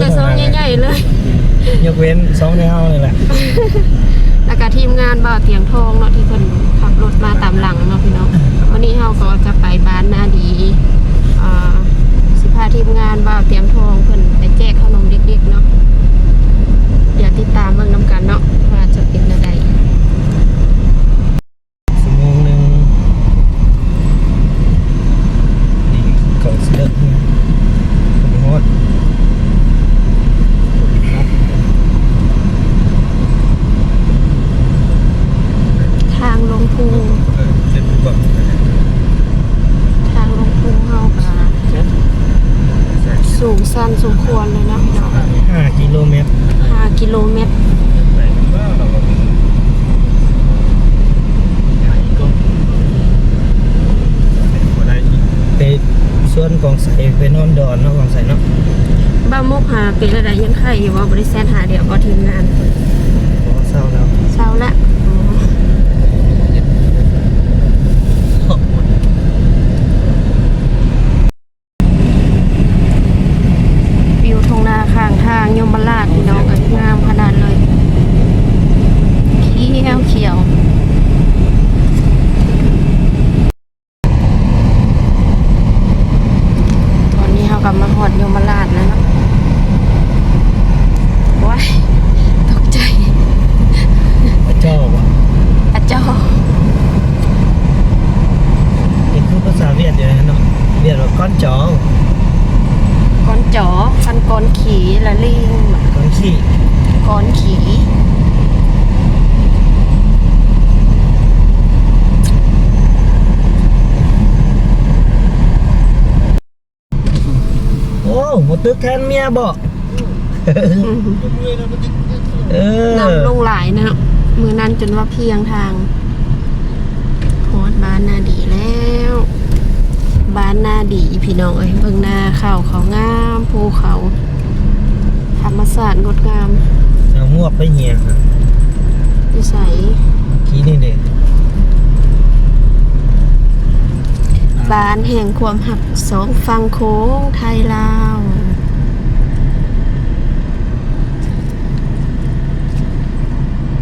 แต่ซองใหญ่ๆมีแต่ซองใหญ่ๆเลยๆยกเว้นซองในเฮานี่แหละแล้วก็ทีมงานบ่าวเตียงทองเนาะที่เพิ่นขับรถมาตามหลังเนาะพี่น้องวันนี้เฮาก็จะไปบ้านนาดีอ่าสิพาทีมงานบ่าวเตียงทองเพิ่นไปแจกขนมเด็กๆเนาะอย่าติดตามเบิ่งนํกันเนาะว่าจะเป็นจังได ริษัทหาเดี๋ยวก็ที บ่เออนำลงหลายนะ มือนั้นจนว่าเพียงทางโคตรบ้านนาดีแล้ว บ้านนาดีพี่น้องเอ้ยเบิ่งหน้าเขาเขางามภูเขาธรรมศาสตร์งดงามเอามวกไปเหี่ยครับวิสัยขี้นี่เด็กบ้านแห่งความหักสองฟังโค้งไทยลาว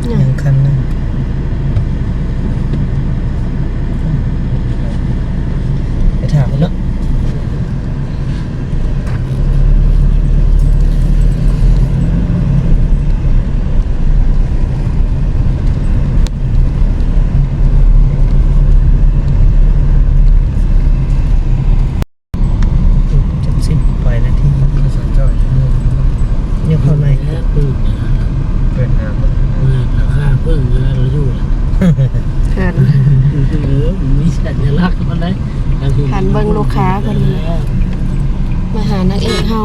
หยัง ยังคันหนึงไปถามเนาะ จังสิ้นไปนาทีเนี่ยเข้าใน พึ่งนะ เปิดน้ำ เปิดราคาพึ่งเวลาเราอยู่ เกิน เออมีสัญลักษณ์มันได้ หันเบิ่งลูกค้าเพิ่นมาหานางเอกเฮา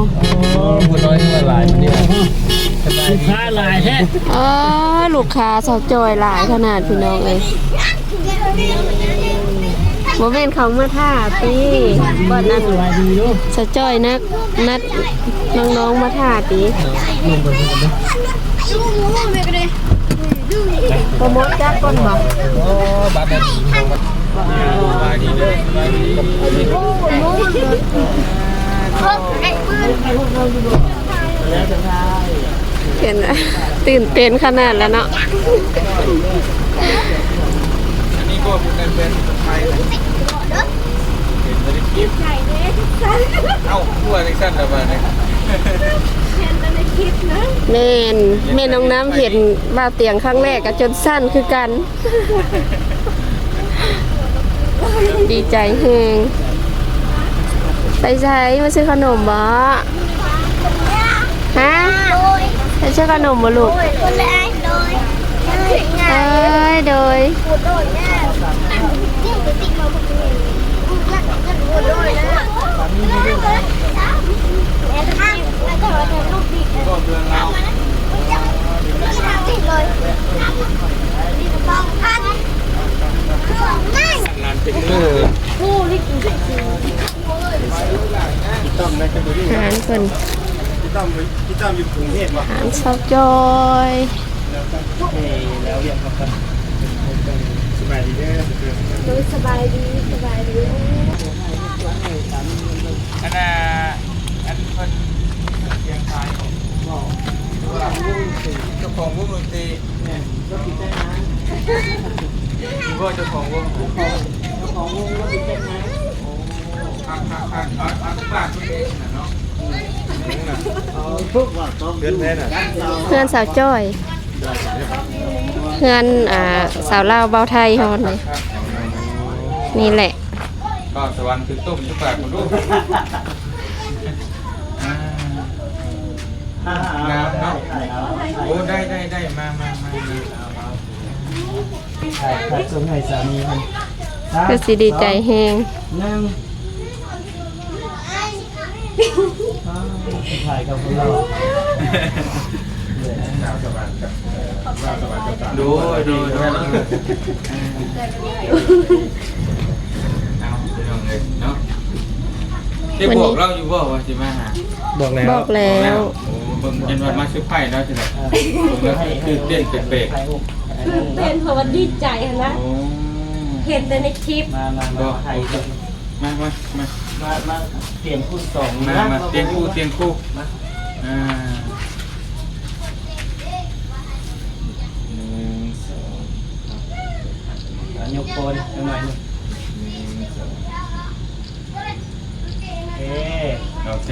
บุญน้อยมาหลายคนเดียว ลูกค้าหลายแท้ เออลูกค้าสาวจอยหลายขนาดพี่น้องเอ้ยบ่แม่นเขามาท่าตีบ่นั่นสายดีสาวจอยนักนัดน้องๆมาท่าตีลงไปพวกนี้โปรโมทจักก่อนบ่อ้บัตรนาทีสบายดีเด้อสบายดีเห็น ไหมตื่นเต้นขนาดแล้วเนาะอันนี้ก็เป็นเป็นไทยเห็นไม่ได้กินเอ้าขั้วในสั้นแต่ว่าเนี่ยแม่นแม่น้องน้ำเห็นบ่าวเตียงครั้งแรกก็จนสั้นคือกัน ดีใจแฮงไปใช้มาซื้อขนมบ่ฮะ ไปซื้อขนมบ่ลูกเอ้ยโดยก็เมืองเรางานเป็นมือต้อมในกระดูกหารเพิ่น พี่ตั้มพี่ตั้มอยู่กรุงเทพว่ะหารสาวจอยแล้วก็เฮ้แล้วยังครับกันสบายดีเด้อโดยสบายดีสบายดีอันน่ะอันคนเสียงไทยบอกว่าลูกสี่เจ้าของวงดนตรีเนี่ยก็ติดได้นะหรือว่าเจ้าของวงเจ้าของวงก็ติดได้นะโอ้ข้างข้างข้างข้างข้างคุณเองนะเนาะ ดือนแม่น่ะเพื่อนสาวจ้อย เพื่อนอ่าสาวลาวเบาไทยฮอนเลยนี่แหละ ก็สวรรค์คือตุ้มทุกบ้านหมดลูกงามเนาะโอ้ได้ได้ได้มามามามาถ่ายถ่ายส่งให้สามีมันคือสิดีใจแฮงหนึ่ง ถ่ายกับพวกเราดูดูดูเอาไปลองเลยเนาะที่บอกเราอยู่ว่าว่าสิมาหาบอกแล้วบอกแล้ว โอ้เบิ่งยันวันมาซื้อไผ่แล้วสิล่ะเบิ่งแล้วคือเต้นเป๊ะตื่นเต้นเพราะว่าดีใจอะนะ ๆโอ้เห็นแต่ในคลิปมามามาถ่ายกันมามามา มามาเปลี่ยนคู่สองมามาเตียงคู่เตียงคู่อ่าหนึ่งสองยกโคนหน่อยนึงหนึ่งสองโอเคโอเค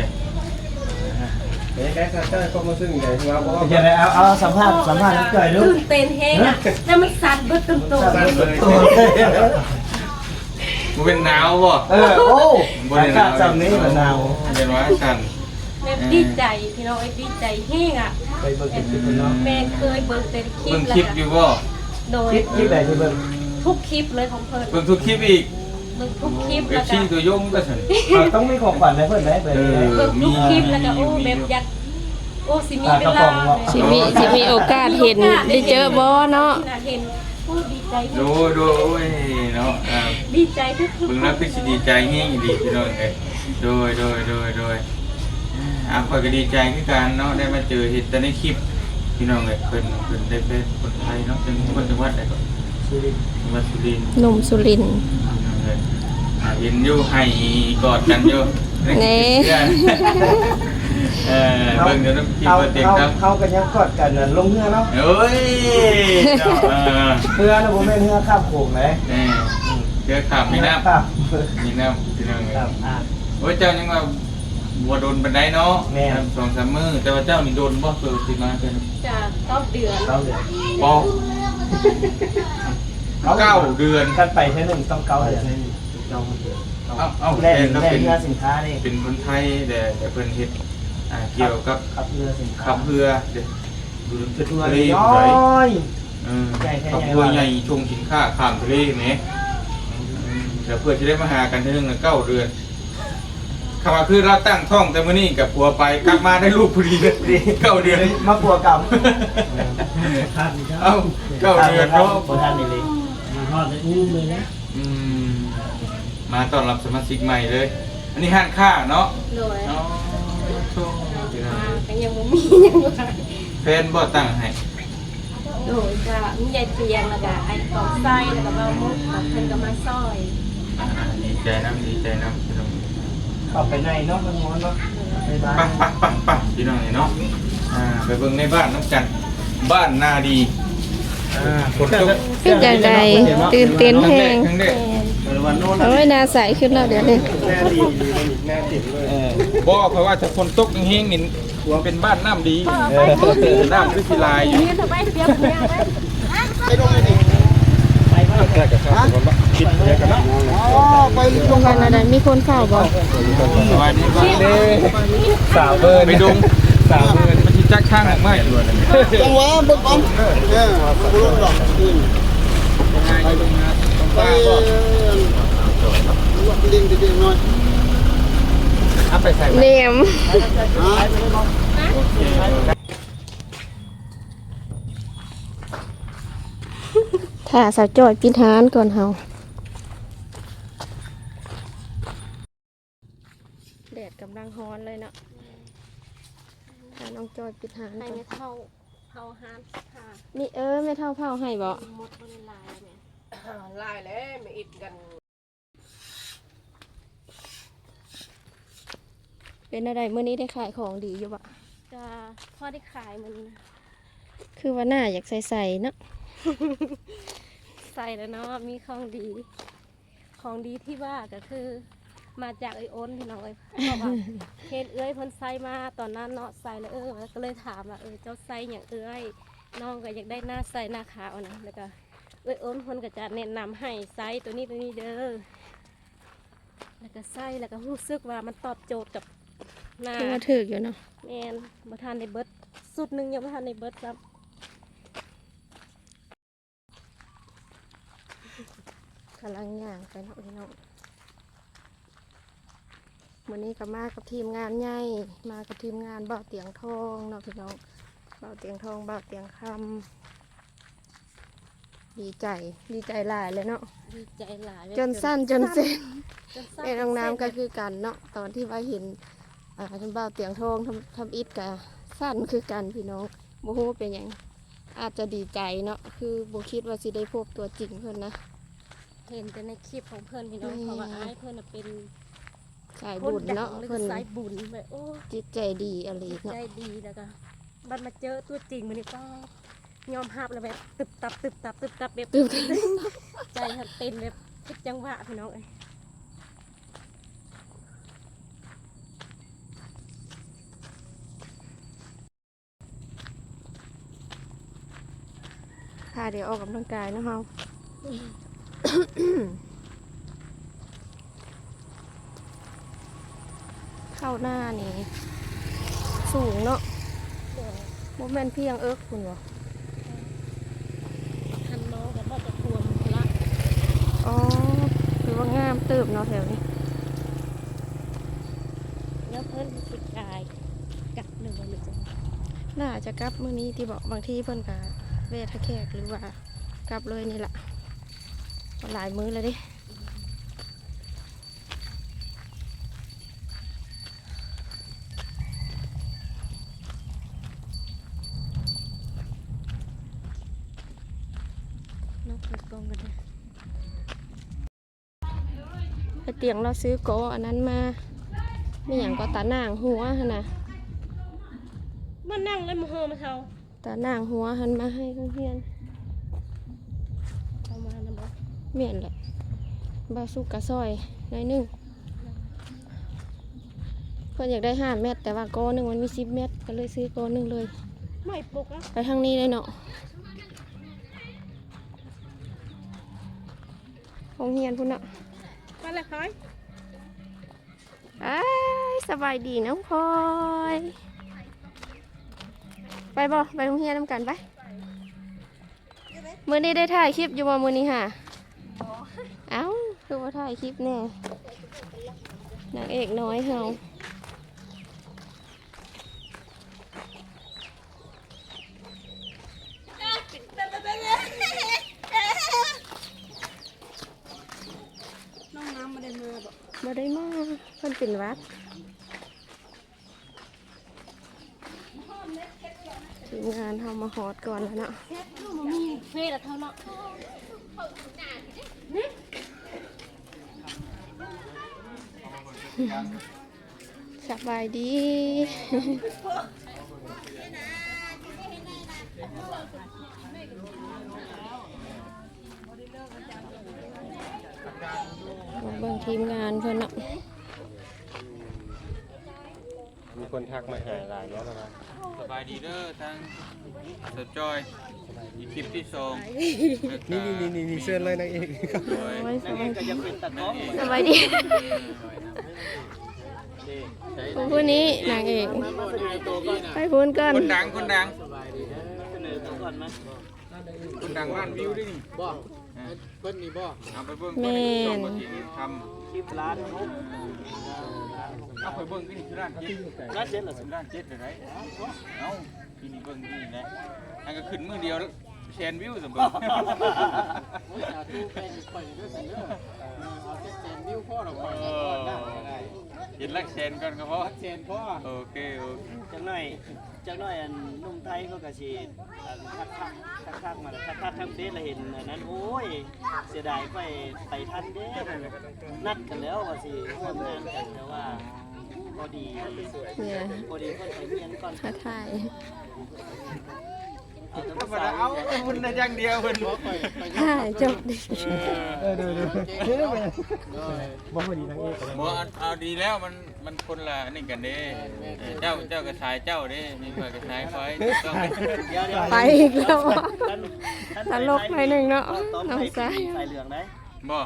เดี๋ยวใกล้ๆเตอร์ก็มาซึ่งใหญ่ที่ว่าเพราะว่าโอเคเลยเอาเอาสัมภาษณ์สัมภาษณ์น้องจ่อยลูกตื่นเต้นแฮงอะแล้วมันสั่นเบิดตึงตัวสั้นเลย มันเป็นหนาวบ่เออโอ้อากาศจำนี้มันหนาวเป็นว่าสั่นแม่ดีใจพี่น้องไอ้ดีใจแฮงอะไปเบิ่งคลิปเนาะแม่เคยเบิ่งแต่ในคลิปเบิ่งแล้ควลิปก็อยู่บ่โดยคลิปคลิปไหนที่เบิ่งทุกคลิปเลยของเพิ่นเบิ่งทุกคลิปอีกเบิ่งทุกคลิปเอแล้วฟก็ซีตัวยงก็สั่นเราต้องมีของขวัญให้เพื่อนได้ไปเลยเบิ่งทุกคลิปแล้วก็โอ้แบบอยากโอ้สิมีเวลาสิมีสิมีโอกาสเห็นได้เจอบ่เนาะเห็นโอ้ดีใจดูดูโอ้ยเนาะอ่าดีใจทุกเบิ่งแล้วคือสิดีใจแฮงอีดีพี่น้องเอ้ยโดยโดยโดยโดยอ่าข่อยก็ดีใจคือกันเนาะได้มาเจอเห็นแต่ในคลิปพี่น้องเอ้ยเพิ่นเพิ่นได้เป็นคนไทยเนาะเป็นคนจังหวัดใดก็จังหวัดสุรินทร์ หนุ่มสุรินทร์เห็นอยู่ให้กอดกันอยู่แน่เอ อเบิ่งเดี๋ยวน้ำกินเขาเปิดเต็มครับเขากันยังกอดกันลงเรือเนาะเอ้ยเจ้าเออเรือนะผมเป็นเรือข้ามโขงเลยแน่เจอขับมีน้ครับำมีน้ำพี่น้องเอ้ยครับอ่าโอ้ยเจ้ายังว่าบัวโดนบันไดเนาะแม่สองสามมือแต่ว่าเจ้านี่โดนบ่เกิดสิมาเป็นจะเก้าเดือนเราเดือนปอเก้าเดือน ขั้นไปใช้หนึ่งต้องเก้าเดือนเอ้าเอ้าแล่เป็นนแล้วแล่เป็นนเรือสินค้านี่เป็นคนไทยแต่แต่เพิ่นเฮ็ด อ่าเกี่ยวกับขับเรือสินค้าขับเรือเดี๋ยวดูน้ำเรือทะเลน้ไหนอยเออใหญ่แค่ขับใหญ่เรือว่าใหญ่ชงสินค้าข้ามทะเลไหมอืมเดี๋ยวเพื่อจะได้มาหากันเที่นึงละเก้าเดือนคำว่าคือเราตั้งท้องแต่มื้อนี้กับผัวไปกลับมาได้ลูกพอดีเลยเก้าเดือน มากลัวกรรมเอ้าเก้าเดือนเนาะบนทันนี่เลยมาทอดเลยอุ้มเลยนะอืมมาต้อนรับสมาชิกใหม่เลย อันนี้ห้านข้าเนาะโดยอ๋อ โชคดีนะมาก็ยังบ่มียังว่าแฟนบ่ตั้งให้โดยจะมียายเตียงแล้วก็ไอ้กองไส้แล้วก็มามุกกับเพิ่นก็มาซอยอ่าดีใจน้ำดีใจน้ำพี่น้อง เข้าไปในเนาะมันม้วนเนาะไปบ้าปันกปักปักปักพี่น้องนี่เนาะ อ่า ไปเบิ่งในบ้านน้ำกัน บ้านนาดี อ่าฝนตกเป็นจังใดตื่นเต้นแฮงครั้งแรกวันโน้นโอ้ยหน่าใสขึ้นแล้วเดี๋ยวนี้ แน่ดีดีมันอีกแน่ติดเลย เออ บ่เพราะว่าถ้าฝนตกแห้งๆนี่เป็นบ้านน้ำดีน้ำคือสิลายอยู่นี่ทำไมเปียกเนี่ยไหมไปลงเลยดิไปบ้านแรกกับข้าวคนบ้าคิดแรกกันนะอ๋อไปลงวันอะไรมีคนเฝ้าบ่สวัสดีบ้านเด้สาวเบิร์นไปดงสาวเบิร์นมันสิจักข้างมากอยู่นั่นจังหวะบึกบอมเออบุรุษดอกดินไปลงมาไปวัดดินดินหน่อย เอาไปใส่เนมฮะถ้าสาวจอยกินหานก่อนเฮาแดดกำลังร้อนเลยเนาะถ้าน้องจอยปิดหานให้ก่อนไม่เท่าเท่าหานค่ะนี่เออไม่เท่าเผาให้บ่หมดบนลายเนี่ยลายแล้วไม่อิดกัน เป็นอะไรเมื่อนี้ได้ขายของดีอยู่บ่จะพอได้ขายมันนะคือว่าหน้าอยากใส่ๆเนาะใส่แล้วเนาะมีของดี ของดีที่ว่าก็คือ มาจากไอโอนพี่น้องเอ้ยบอกว่าเห็นเอ้ยเพิ่นใส่มาตอนนั้นเนาะใส่แล้วเออก็เลยถามว่าเออเจ้าใส่อย่างเอ้ยน้องก็อยากได้หน้าใส่หน้าขาวนะแล้วก็เอ้ยโอนเพิ่นก็จะแนะนำให้ใส่ตัวนี้ตัวนี้เด้อแล้วก็ใส่แล้วก็รู้สึกว่ามันตอบโจทย์กับ หน้าคือว่าถึกอยู่เนาะแมนบ่ทันในเบิดสุดหนึ่งยังบ่ทันในเบิดครับกำลังย่างไปเนาะพี่น้องวันนี้ก็มากับทีมงานใหญ่มากับทีมงานเบาเตียงทองเนาะพี่น้องเบาเตียงทองเบาเตียงคำดีใจดีใจหลายเลยเนาะดีใจหลายจนสั้นจนเส้นจนสั้นในรองน้ำก็คือกันเนาะตอนที่ว่าเห็น อ่าทำเบาเตียงทองทำทำอิฐกะสั้นคือกันพี่น้องโมโหเป็นอย่างอาจจะดีใจเนาะคือโบคิดว่าสิได้พบตัวจริงเพื่อนนะเห็นแต่ในคลิปของเพื่อนพี่น้องอืมเพราะว่าอ้ายเพื่อนน่ะเป็นสายคบุนญดัเนาะงเลยเพื่อนสายบุญแบบโอ้จิตใจดีอะไรใจเนาะดีแล้วก็บัดมาเจอตัวจริงมันนี่ก็ยอมหับแล้วแบบตึบตับตึบตับตึบตับแบบตื่นใจหันเต้นแบบพิดจังหวะพี่น้องเอ้ย ค่ะเดี๋ยวออกกำลังกายเนาะเฮาเข้าหน้านี่ สูงเนาะโมเมนเพียงเอิกคุณวะทันน้องกับว่าจะทวงละอ๋อคือว่างามเติบเนาะแถวนี้แล้วเพื่อนสิกายกัดหนึ่งวันหนึ่งจังน่าจะกลับมื้อนี้ที่บอกบางที่เพิ่นกะ เวทแขกหรือว่ากลับเลยนี่แหละหลายมื้อแล้วเดิน้องเปิดกองกันเลยไอเตียงเราซื้อโกอันนั้นมาไม่อย่างก็ตาหนางหัวนะมานั่งเล่นมือเฮอมาเท่า ตาหน่างหัวหันมาให้เพื่อนเอามานะบอกๆเมียนแหละบาสุกกะซอยหน้อยหนึงเพื่อนอยากได้ห้าเม็ดแต่ว่าโกหนึ่งมันมีสิบเม็ดก็เลยซื้อโกหนึ่งเลย ไม่ปลุกนะไปทางนี้เลยเนาะโรงเรียนพุ่นเนาะไปเลยคอยอ้ายสบายดีน้องพลอย ไปบ่ไปโรงเรียนน้ำกันไปมือนี้ได้ถ่ายคลิปอยู่บ่มือนี้ค่ะเอ้าคือว่าถ่ายคลิปแน่นางเอกน้อยเฮาบ่ได้มาเพิ่นเป็นหวัดทีมงานเฮามาฮอดก่อนแล้วเนาะมันมีเฟซอะเท่าเนาะสบายดีมาเบิ่งทีมงานเพิ่นเนาะมีคนทักมาหาหลายแล้วนะครับ สบายดีเด้อทางสดจอยอีคลิปที่สองนี่นี่นี่นี่เสื้อเลยนางเอกครับโดยโอ้ยสบายดีนั่นเองสบายดีผู้นี้นางเอกไปพูนก่อนคนดังคนดังคนดังบ้านวิวด้วยนี่บ่เพิ่นนี่บ่เอาไปเบิ่งแม่นทำคลิปร้านมุก เอาไปเบิ่งที่นี่คือร้านเจ็ดร้านเจ็ดเหรอร้านเจ็ดเหรอไรเอาที่นี่เบิ่งที่นี่แหละอันก็ขึ้นมือเดียวแชนวิวสมบูรณ์เห็นลักแชนก่อนก็พอเชนพ่อโอเคโอเคจังหน่อยจังหน่อยอันหนุ่มไทยเขาก็สิอันทักทักทักทักมาแล้วทักทักทางเฟซแล้วเห็นอันนั้นโอ้ยเสียดายไปไปทันเด้นัดกันแล้วว่าสิร่วมงานกันแต่ว่า พอดีเนี่ยพอดีเพิ่นไปเรียนก่อนท้าทายธรรมดาเอามันได้อย่างเดียวเพิ่นบ่ค่อยค่ะจบดิเออดูดูเฮ้ยไปบ่พอดีนางเอกเลยบ่เอาเอาดีแล้วมันมันคนละนี่กันเด้เออเจ้าเจ้าก็สายเจ้าเด้มีข่อยก็สายข่อยถูกต้องเดี๋ยวเดี๋ยวไปอีกแล้วอะท่านท่านตลกหน่อยหนึ่งเนาะต้องน้องใส่สายใส่เหลืองได้ บ่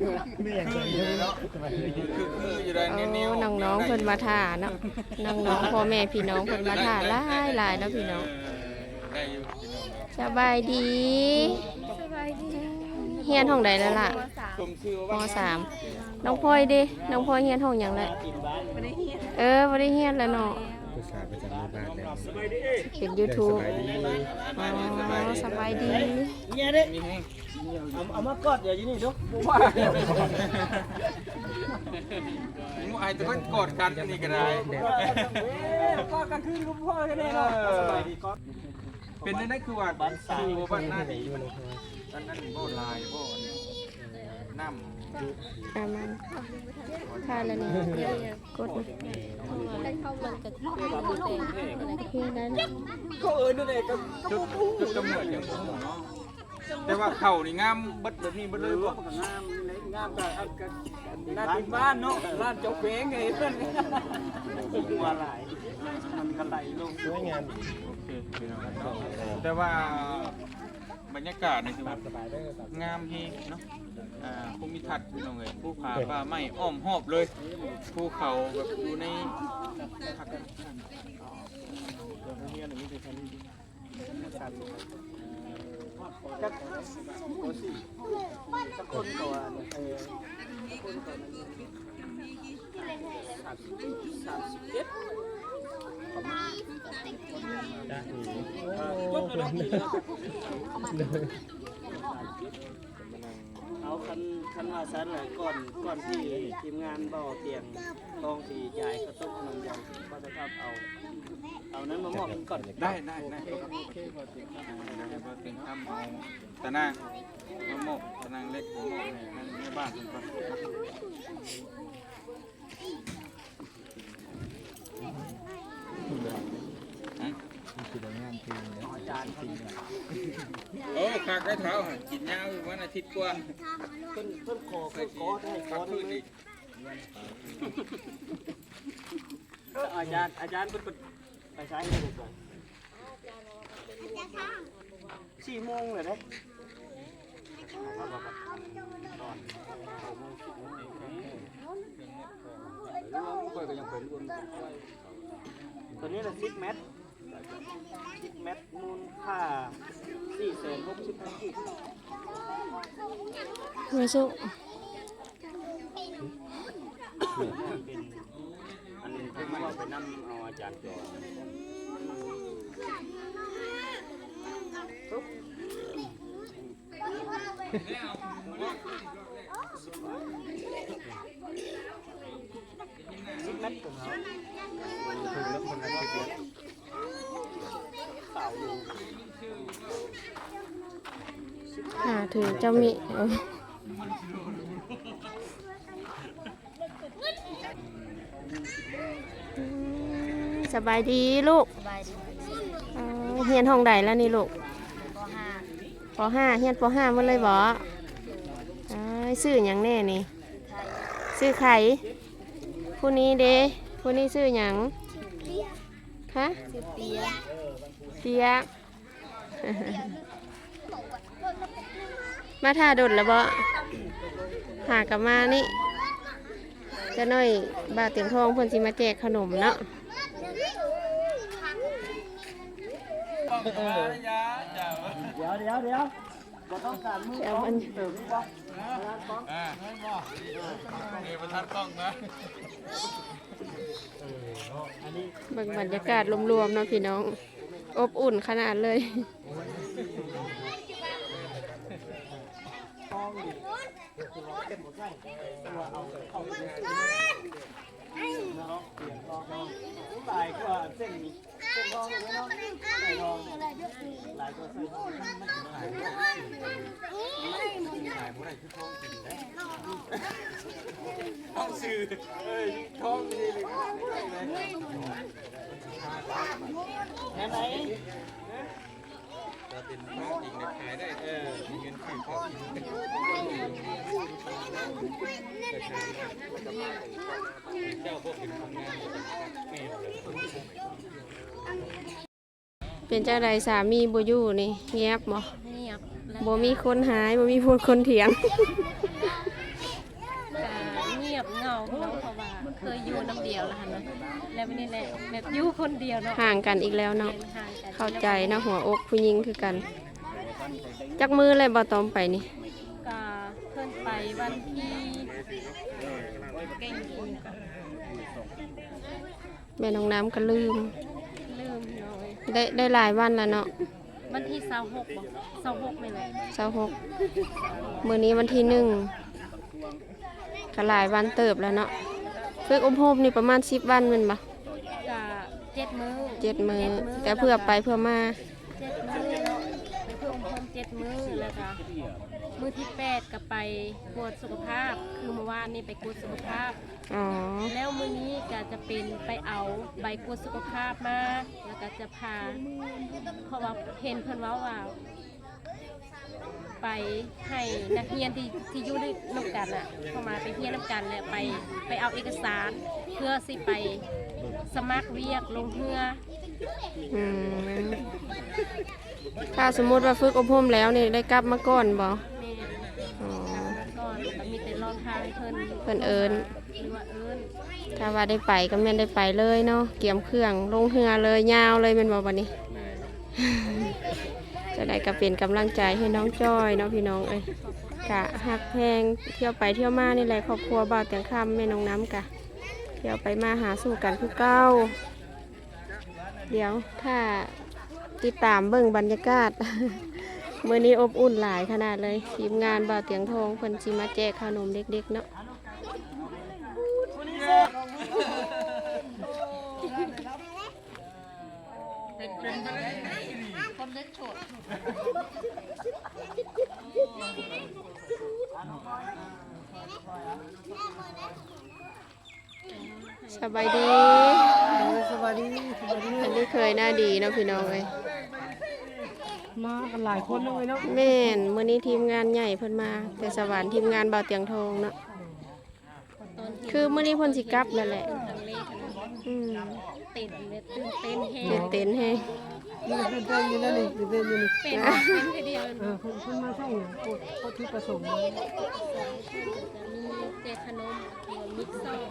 เออไม่อยากจะเยอะเนาะสบายดีคือคืออยู่ได้โอ้เนียวๆน้องๆเพิ่นมาถ่าเนาะน้องๆพ่อแม่พี่น้องเพิ่นมาถ่าหลายหลายๆเนาะพี่น้องเได้อยู่พี่น้องสบายดีสบายดีเฮียนห้องใดแล้วล่ะชมชื่อมว่าสามน้องพลอยเด้น้องพลอยเฮียนห้องหยังแหละกินบ้านเออบ่ได้เฮียนแล้วเนาะ ผู้ชายประจำหมู่บ้านเนี่ยเป็น YouTube สบายดีอ๋อสบายดีเนี่ยเด้มีแห้งเอาเอามากอดเดี๋ยวอยู่นี่ดูหมูไอ้ตะก้นกอดกันอันนี่ก็ได้กอดกันคืนกับพ่อแค่นี้เนาะสบายดีกอดเป็นได้คือว่าบ้านสายคือบ้านหน้าดีอยู่ในครัวอันนั้นโบลายโบ น้ำอะมันถ่ายแล้วนี่กดได้เข้ามันกับที่เป็นตัวเองอะไรก็เฮียนั้นก็เอิญนั่นเองก็จุดจุดกำเนิดอย่างผมเนาะแต่ว่าเข่านี่งามเบิดแบบนี้เบิดเลยบ่งามงามกับร้านบ้านเนาะร้านเจ้าเพงไงเพื่อนหัวไหลมันก็ไหลลงสวยงามดีโอเคพี่น้องแต่ว่า บรรยากาศนี่คือตามสบางามเฮงเนาะอ่าภูมิทัศน์พี่น้องเอ้ยภูผาป่าไม้อ้อมหอบเลยภูเขาแบบอยู่ในผักจักโอ้สิสักคนก่อนเออคนก่อนสามสิบเจ็ด จ้าดียกระดับดีแล้วเอาคันคันว่าซันเลยก่อนก่อนที่ทีมงานบ่อเตียงลองสีจ่ายกระตุกขนมยังก็จะทับเอา เอานั้นมามอบก่อนได้ได้ได้ครับโอเคพอถึงครับพอถึงทำเอาตะนางมะมกตะนางเล็กมะมกเนี่ยนั่นในบ้านผมก่อน โอ้ขากระเท้าหั่นกินยาวอยู่วันอาทิตย์กว่าเพิ่นเพิ่นขอเพิ่นขอได้ขพัอกได้พื้นไหมอีกอาจารย์อาจารย์เพิ่นเพิ่นไปใช้ให้ดูก่อนสี่โมงเลยเด้ ตัวนี้ละสิบเมตรสิบเมตรมูลค่าสี่แสนหกสิบพันกีบไม่สู้เป็นอันนี้ผมว่าไปนั่งเอาอาจารย์ก่อ ห่าอยู่หาถือเจ้ามิสบายดีลูกเฮียนห้องใดแล้วนี่ลูกก็ห้าปห้าเฮียนปห้ามันเลยบอซื้อหยังแน่นี่ ซื้อไข่ ผู้นี้เด้ผู้นี้ซื้อหยังฮะเปียเปียมาท่าดดแล้วบ่หากับมานี่จะน้อยบาเตียงทองเพิ่นสิมาแจกขนมเนาะเดี๋ยวเดี๋ยวเดี๋ยว ต้องการมือเอามันเติมบ่อ่านี่ประทัดกล้องนะเบิ่งบรรยากาศรวมๆเนาะพี่น้อง อบอุ่นขนาดเลยหลายกว่าเส้นนี้เส้น ทองเลยเนาะใส่ทองหลายกว่าใส่ทองมันหลายกว่าถ่ายบ่ได้คือท้องกินได้ท้องสื่อเอ้ยท้องนี่เลยแม่ไหนเราเป็นท้องจริงนะขายได้เออมีเงินซื้อของเจ้าพวกเป็นคนงานแม่เลย เป็นเจ้าใดสามีบ่อยู่นี่เงียบบ่เงียบแล้วบ่มีคนหายบ่มีพูดคนเถียง ก็เงียบเหงาเนาะเพราะว่าเคยอยู่น้ำเดียวแล้วหั่นนะแล้ววันนี้แหละแบบอยู่คนเดียวเนาะห่างกันอีกแล้วเนาะเป็นห่างกันเข้าใจนะหัวอกผู้หญิงคือกัน จักมือเลยบ่ตอมไปนี่ ก็เพิ่นไปวันที่เก่งอีกอะแม่น้องน้ำก็ลืมลืมหน่อย ได้ได้หลายวันแล้วเนาะวันที่26บ่26ไม่เลยเสาหกมื้อนี้วันที่หนึ่งก็หลายวันเติบแล้วเนาะฝึกอบรมนี่ประมาณ10วันแม่นบ่ก็เจ็ดมื้อเจ็ดมือแต่เพื่อไปเพื่อมาเจ็ดมื้อเนาะไปเพิ่มเพิ่มเจ็ดมื้อแล้วก็มื้อที่แปดก็ไปกวดสุขภาพ คือเมื่อวานนี้ไปกวดสุขภาพ อ๋อแล้วมื้อนี้ก็จะเป็นไปเอาใบกวดสุขภาพมาแล้ว ก็จะพาเพราะว่าเห็นเพิ่นเว้าว่า ไปให้นักเรียนที่ที่อยู่ด้วยน้ำกันอะเข้ามาไปเรียนน้ำกันแล้วไปไปเอาเอกสารเพื่อสิไปสมัครเวียกลงเรืออืมถ้าสมมุติว่าฝึกอบรมแล้วนี่ได้กลับมาก่อนบ่แม่อ๋อ ก่อนก็มีแต่รองทางเพิ่นเพิ่นเอิ้น หรือว่าเอิ้น ถ้าว่าได้ไปก็แม่นได้ไปเลยเนาะ เกี่ยมเครื่องลงเรือเลยยาวเลยเป็นบ่บัดนี้ จะได้ก็เป็นกำลังใจให้น้องจ้อยเนาะพี่น้องเอ้ยกะหักแพงเที่ยวไปเที่ยวมานี่แหละครอบครัวบ่าวเตียงคำแม่น้องน้ำกะเที่ยวไปมาหาสู่กันคือเก้า เดี๋ยวถ้าติดตามเบิ่งบรรยากาศเมื้อนี้อบอุ่นหลายขนาดเลยทีมงานบ่าวเตียงทองเพิ่นสิมาแจกขนมเด็กๆเนาะ สบายดีสวัสดีสวัสดีอันนี้เคยหน้าดีเนาะพี่น้องเอ้ยมากันหลายคนเลยเนาะแม่นมื้อนี้ทีมงานใหญ่เพิ่นมา แต่สวรรค์ทีมงานบ่าวเตียงทองเนาะต อนที่คือมื้อนี้เพิ่นสิกลับนั่นแหละครั้งแรกนะอืมเต้นเลยตื่นเต้นแฮตื่งนเต้นแฮงนี่ก็ตื่นเต้นอยู่นั่นนี่ตื่นเต้นอยู่นี่เป็นเป็นทีเดียวเออคุณคุณมาส่งโคตรโคตรที่ประสงค์เลยจะมีแจกขนมหัวมิกซ์ซอร์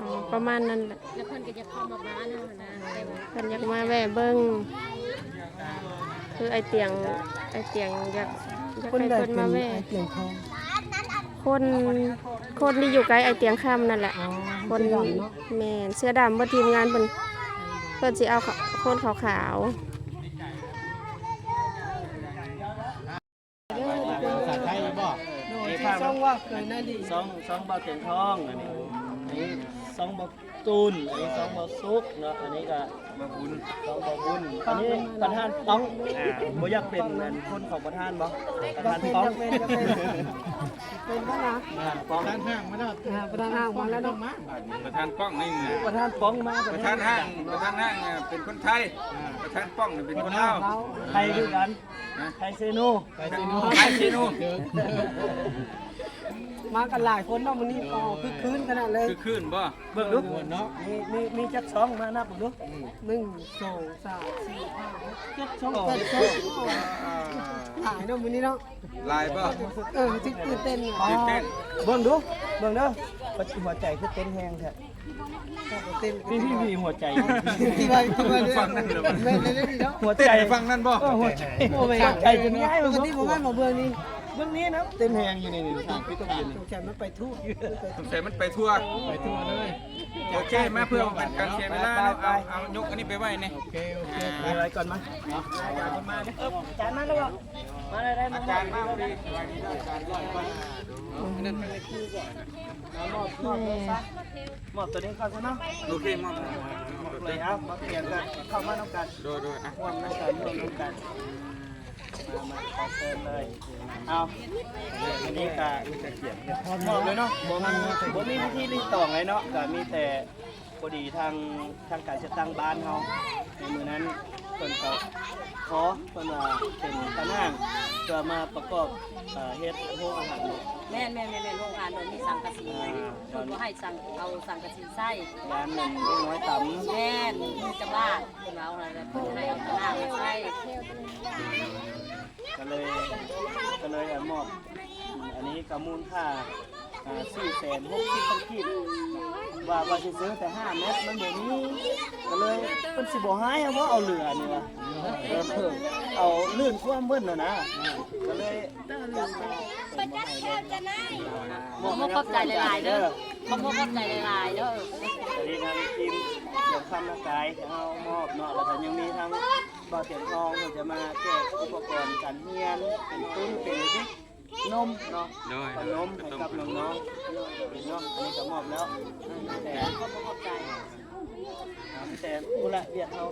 อ๋อประมาณนั้นแหละแล้วเพิ่นก็จะเข้ามาบ้านเฮานะแต่ว่าเพิ่นอยากมาแวะเบิ่งคือไอเตียงไอเตียงอยากอยากคนให้ใดเพิ่นเป็นมาแวะเปลี่ยนทอง คนคนที่อยู่ใกล้ไอเตียงค่ำนั่นแหละอ๋อคนดำเนาะแม่นเสื้อดำบ่ทีมงานเพิ่นเพิ่นสิเอาขคนขาวภาษาไทยบ่โดยที่ส่งว่าเคยน่าดีสองสองเบาเตียงทองอันนี้อันนี้ สองบาตูนอันนี้สองบาซุกเนาะอันนี้ก็มาบุญสองบาบุญอันนี้ประธานต้องอ่าบ่อยากเป็นอันคนของประธานบ่ประธานต้องเป็นจะเป็นเป็นก็นะป้องอ่าประธานห้างมาแล้วเนาะประธานป้องนี่นะประธานป้องมาประธานห้างประธานห้างเนี่ยเป็นคนไทยประธานป้องเนี่ยเป็นคนลาวเราไทยคือกันไทยเซโนไทยเซีโน มากันหลายคนเนาะวันนี้ก็คือคืนขนาดเลย คือขึ้นบ่เบิ่งดูมีมีมีจักสองมานับเบิ่งดูหนึ่งสองสามสี่ห้าหกเจ็ดสองแปดสองหลายเนาะวันนี้เนาะลายบ่เออที่ตื่นเต้นตื่นเต้นเบิ่งดูเบิ่งเด้อปัจจุหัวใจคือเต้นแฮงแท้เต้นพี่พี่พี่หัวใจที่ว่าที่ว่าไม่ได้ดีเนาะหัวเต้ใจนฟังนั่นบ่เออหัวใจโอ้ไม่หัวใจจนง่ายปเบิ่งกดูติผมว่าหมอเบืองนี่ เบิ่งนี้นะเต้นแฮงอยู่นี่นี่ทางพี่ต้องยืนสงสัยมันไปทุกสงสัยมันไปทั่วไปทั่วเลยโอเคมาเพื่อเป็นการเสียเวลาเนาะเอาเอายกอันนี้ไปไว้นี่โอเคโอเคมีอะไรก่อนมั้ยอาจารย์มาเด้ออาจารย์มาแล้วบ่มาได้ได้มาอาจารย์มาพอดีสวัสดีอาจารย์ร้อยก่อนมอบมอบตัวซะมอบตัวนี้ก่อนซะเนาะโอเคมอบเลยเอามาเปลี่ยนกันเข้ามาน้ำกันโดยโดยอะร่วมน้ำกันร่วมน้ำกัน มามาขอเชิญเลย เอาอันนี้ก็มอบเลยเนาะบ่มีบ่มีวิธีรีตองเลยเนาะก็มีแต่ พอดีทางทางการจะตั้งบ้านเฮาในมือนั้นเพิ่นก็ขอเพิ่นว่าเป็นตะนางเพื่อมาประกอบเอ่อเฮ็ดโรงอาหารแม่นแม่นแม่นแม่นโรงงานโดยมีสังกะสีเพิ่นบ่ให้สั่งเอาสังกะสีใส่ร้านหนึ่งเล็กน้อยต่ำแม่นมีจะบ้านเพิ่นว่าเอาอะไรเพิ่นให้เอาตะนางมาใส่ก็เลยก็เลยเอามอบอันนี้ก็มูลค่า สี่แสนหกสิบพันกีบว่าว่าสิซื้อแต่ห้าเมตรมันแบบนี้ก็เลยเป็นสิบ่หายเอาว่าเอาเหลือนี่วะเออเอาลื่นคว่ำเบิ้ลน่ะนะก็เลยจัดมาเป็นบ่ให้เลยบ่บ่ขอบใจหลายๆเด้อบ่บ่ขอบใจหลายๆเด้ออันนี้ทางทีมเกี่ยวคำนากายจะเอามอบเนาะแล้วก็ยังมีทางบ่อเตียงทองเพิ่นจะมาแจกอุปกรณ์การเรียนเป็นตุ้นเป็นวิก นมเนาะโดยขนมให้กับน้องๆเนาะอันนี้ก็มอบแล้วแต่บ่ขอบใจแต่ผู้ละเอียดเฮา